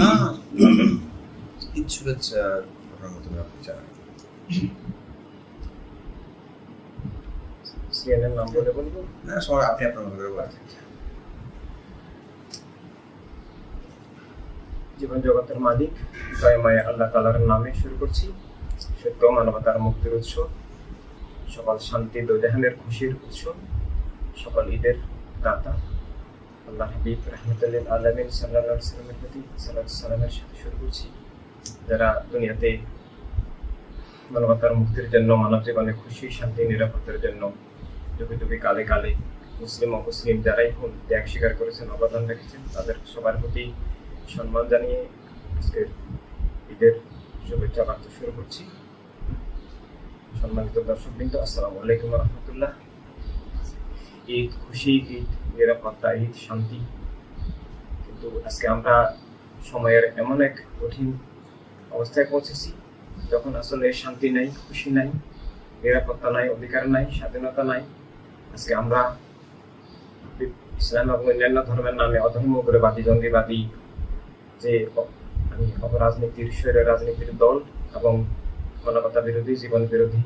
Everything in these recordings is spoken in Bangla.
না। ঈদ শুভেচ্ছা মতো আপনি জানান সিএনএন নাম বলব? না সবাই আপনি আপনার মতো করে বলেন। জীবন জগতের মালিক দয়াময় আল্লাহ তালার নামে শুরু করছি। সত্য মানবতার মুক্তির উৎস। সকল শান্তি দোজাহানের খুশির উৎস। সকল ঈদের দাতা। আল্লাহ হাবিব রহমতুল্লিল আলমিন সাল্লাহ সাল্লামের প্রতি সাল্লাহ সাল্লামের সাথে শুরু করছি। যারা দুনিয়াতে মানবতার মুক্তির জন্য মানব জীবনে খুশি, শান্তি, নিরাপত্তার জন্য যুগে যুগে কালে কালে মুসলিম অমুসলিম যারাই হোন, ত্যাগ স্বীকার করেছেন, অবদান রেখেছেন, তাদের সবার প্রতি সম্মান জানিয়ে আজকের ঈদের শুভেচ্ছা বার্তা শুরু করছি। সম্মানিত দর্শকবৃন্দ, আসসালামু আলাইকুম রহমতুল্লাহ। ঈদ খুশি, ঈদ নিরাপত্তা ঈদ শান্তি। কিন্তু আজকে আমরা সময়ের এমন এক কঠিন অবস্থায় পৌঁছেছি, যখন আসলে শান্তি নাই, খুশি নাই, নিরাপত্তা নাই, অধিকার নাই, স্বাধীনতা নাই। আজকে আমরা ইসলাম এবং অন্যান্য ধর্মের নামে অধর্মগ্রবাদী জঙ্গিবাদী যে মানে অপরাজনীতির স্বৈর রাজনীতির দল এবং মানবতা বিরোধী, জীবন বিরোধী,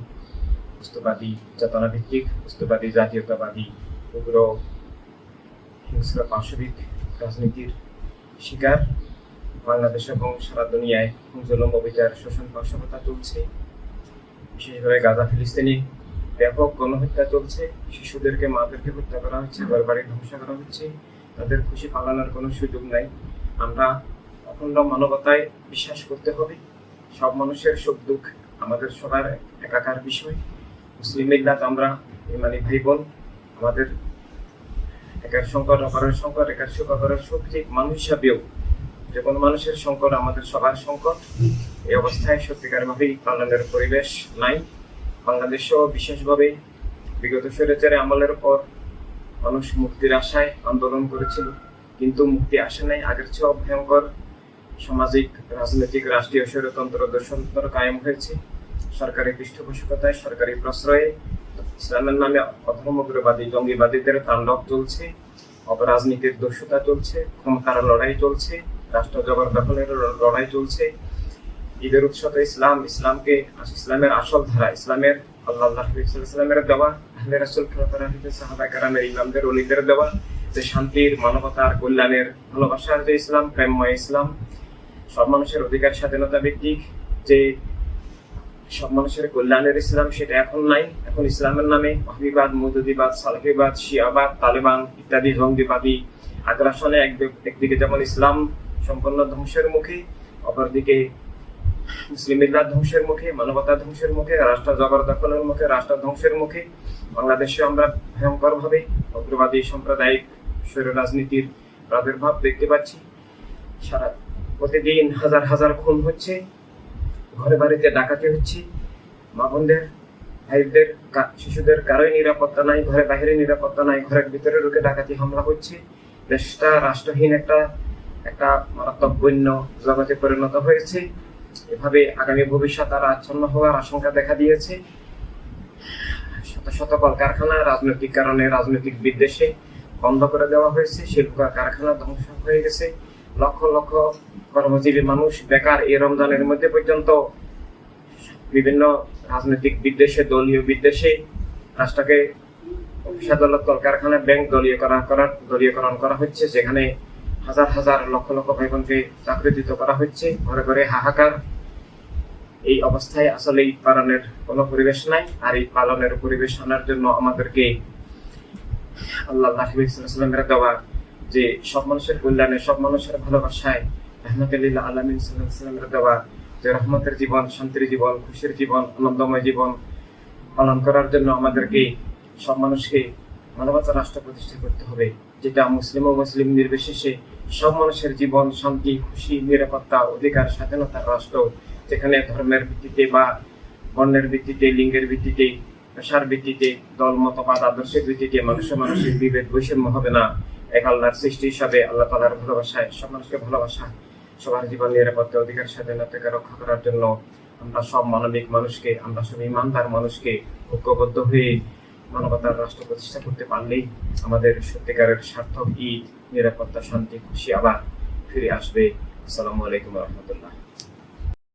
বস্তুবাদী চেতনা ভিত্তিক বস্তুবাদী, জাতীয়তাবাদী, উগ্র হিংস্র পাশবিক রাজনীতির শিকার। বাংলাদেশ এবং সারা দুনিয়ায় জুলুম অবিচার, শোষণ পার্শ্বতা চলছে। বিশেষভাবে গাজা, ফিলিস্তিনি ব্যাপক গণহত্যা চলছে। শিশুদেরকে, মাদেরকে হত্যা করা হচ্ছে ঘর বাড়ি ধ্বংস করা হচ্ছে। তাদের খুশি পালানোর কোনো সুযোগ নাই। আমরা অখণ্ড মানবতায় বিশ্বাস করতে হবে। সব মানুষের সুখ, দুঃখ আমাদের সবার একাকার বিষয়। মুসলিম মিল্লাত আমরা ইমানি ভাই বোন আমাদের একার সংকট অপরের সংকট, একার সুখ অপরের সুখ, ঠিক মানুষ হিসাবেও যে কোনো মানুষের সংকট, আমাদের সবার সংকট, এই অবস্থায় সত্যিকারভাবেই পালনের পরিবেশ নাই। বাংলাদেশেও বিশেষভাবে বিগত স্বৈরাচারে আমলের পর মানুষ মুক্তির আশায় আন্দোলন করেছিল, কিন্তু মুক্তি আসে নাই। আগের চেয়েও ভয়ঙ্কর সামাজিক, রাজনৈতিক, রাষ্ট্রীয় স্বৈরতন্ত্র দর্শনতন্ত্র কায়েম হয়েছে। সরকারি পৃষ্ঠপোষকতায়, সরকারি প্রশ্রয়ে ইসলামের নামে অধর্মগ্রবাদী, জঙ্গিবাদীদের তাণ্ডব চলছে, অপরাজনীতির দস্যুতা চলছে, ক্ষমতার লড়াই চলছে, রাষ্ট্র জবরদখলের লড়াই চলছে। ঈদের উৎসব ইসলাম, ইসলামকে ইসলামের আসল ধারা, ইসলামের আল্লাহ ইসলামের দেওয়া, আহলে রাসুল সাহাবা কারামের ইমামদের অলিদের দেওয়া, যে শান্তির, মানবতার, কল্যাণের ভালোবাসার যে ইসলাম, প্রেমময় ইসলাম, সব মানুষের অধিকার, স্বাধীনতা ভিত্তিক, যে সব মানুষের কল্যাণের ইসলাম সেটা এখন নাই। এখন ইসলামের নামে অহিবাদ মদুদিবাদ, সালাফিবাদ, শিয়াবাদ, তালেবান ইত্যাদি, জঙ্গিবাদী আগ্রাসনে এক- একদিকে যেমন ইসলাম সম্পূর্ণ ধ্বংসের মুখে, অপরদিকে মুসলিম মিল্লাত ধ্বংসের মুখে, মানবতা ধ্বংসের মুখে, রাষ্ট্র জবরদখলের মুখে, রাষ্ট্র ধ্বংসের মুখে। বাংলাদেশে আমরা ভয়ঙ্কর ভাবে অগ্রবাদী সাম্প্রদায়িক স্বৈর রাজনীতির প্রাদুর্ভাব দেখতে পাচ্ছি। সারা প্রতিদিন হাজার হাজার খুন হচ্ছে। ঘরে বাড়িতে ডাকাতি হচ্ছে। মা বোনদের, ভাইদের শিশুদের কারোই নিরাপত্তা নাই, ঘরে বাইরে নিরাপত্তা নাই, ঘরের ভিতরে ঢুকে ডাকাতি হামলা হচ্ছে। দেশটা রাষ্ট্রহীন একটা একটা মারাত্মক বন্য জগতে পরিণত হয়েছে। এভাবে আগামী ভবিষ্যৎ আর আচ্ছন্ন হওয়ার আশঙ্কা দেখা দিয়েছে। শত শত কলকারখানা রাজনৈতিক কারণে রাজনৈতিক বিদ্বেষে বন্ধ করে দেওয়া হয়েছে। শিল্প কারখানা ধ্বংস হয়ে গেছে। লক্ষ লক্ষ কর্মজীবী মানুষ বেকার এই রমজানের মধ্যে পর্যন্ত বিভিন্ন রাজনৈতিক বিদ্বেষে, দলীয় বিদ্বেষে রাষ্ট্রকে আদালত কলকারখানা, ব্যাংক দলীয় করা করার দলীয়করণ করা হচ্ছে, যেখানে হাজার হাজার লক্ষ লক্ষ ভাই বোনকে চাকরিচ্যুত করা হচ্ছে। ঘরে ঘরে হাহাকার। এই অবস্থায় আসলে ঈদ পালনের কোনো পরিবেশ নাই, আর এই পালনের পরিবেশ আনার জন্য আমাদেরকে আল্লাহ হাবিবামের দেওয়া যে সব মানুষের কল্যাণে, সব মানুষের ভালোবাসায় রহমতুল্লাহ আলমিন দেওয়া যে রহমতের জীবন, শান্তির জীবন, খুশির জীবন, আনন্দময় জীবন পালন করার জন্য আমাদেরকে, সব মানুষকে মানবতা রাষ্ট্র প্রতিষ্ঠা করতে হবে, যেটা মুসলিম ও মুসলিম নির্বিশেষে সব মানুষের জীবন, শান্তি, খুশি, নিরাপত্তা, অধিকার, স্বাধীনতার রাষ্ট্র, যেখানে ধর্মের ভিত্তিতে বা বর্ণের ভিত্তিতে, লিঙ্গের ভিত্তিতে, পেশার ভিত্তিতে, দল, মতবাদ, আদর্শের ভিত্তিতে মানুষের মানুষের বিভেদ বৈষম্য হবে না। এক আল্লাহর সৃষ্টি হিসাবে আল্লাহ তালার ভালোবাসায় সব মানুষকে ভালোবাসা, সবার জীবন নিরাপত্তা অধিকার স্বাধীনতাকে রক্ষা করার জন্য আমরা সব মানবিক মানুষকে, আমরা সব ইমানদার মানুষকে ঐক্যবদ্ধ হয়ে মানবতার রাষ্ট্র প্রতিষ্ঠা করতে পারলেই আমাদের সত্যিকারের সার্থক ঈদ, নিরাপত্তা, শান্তি, খুশি আবার ফিরে আসবে। আসসালামু আলাইকুম রহমতুল্লাহ।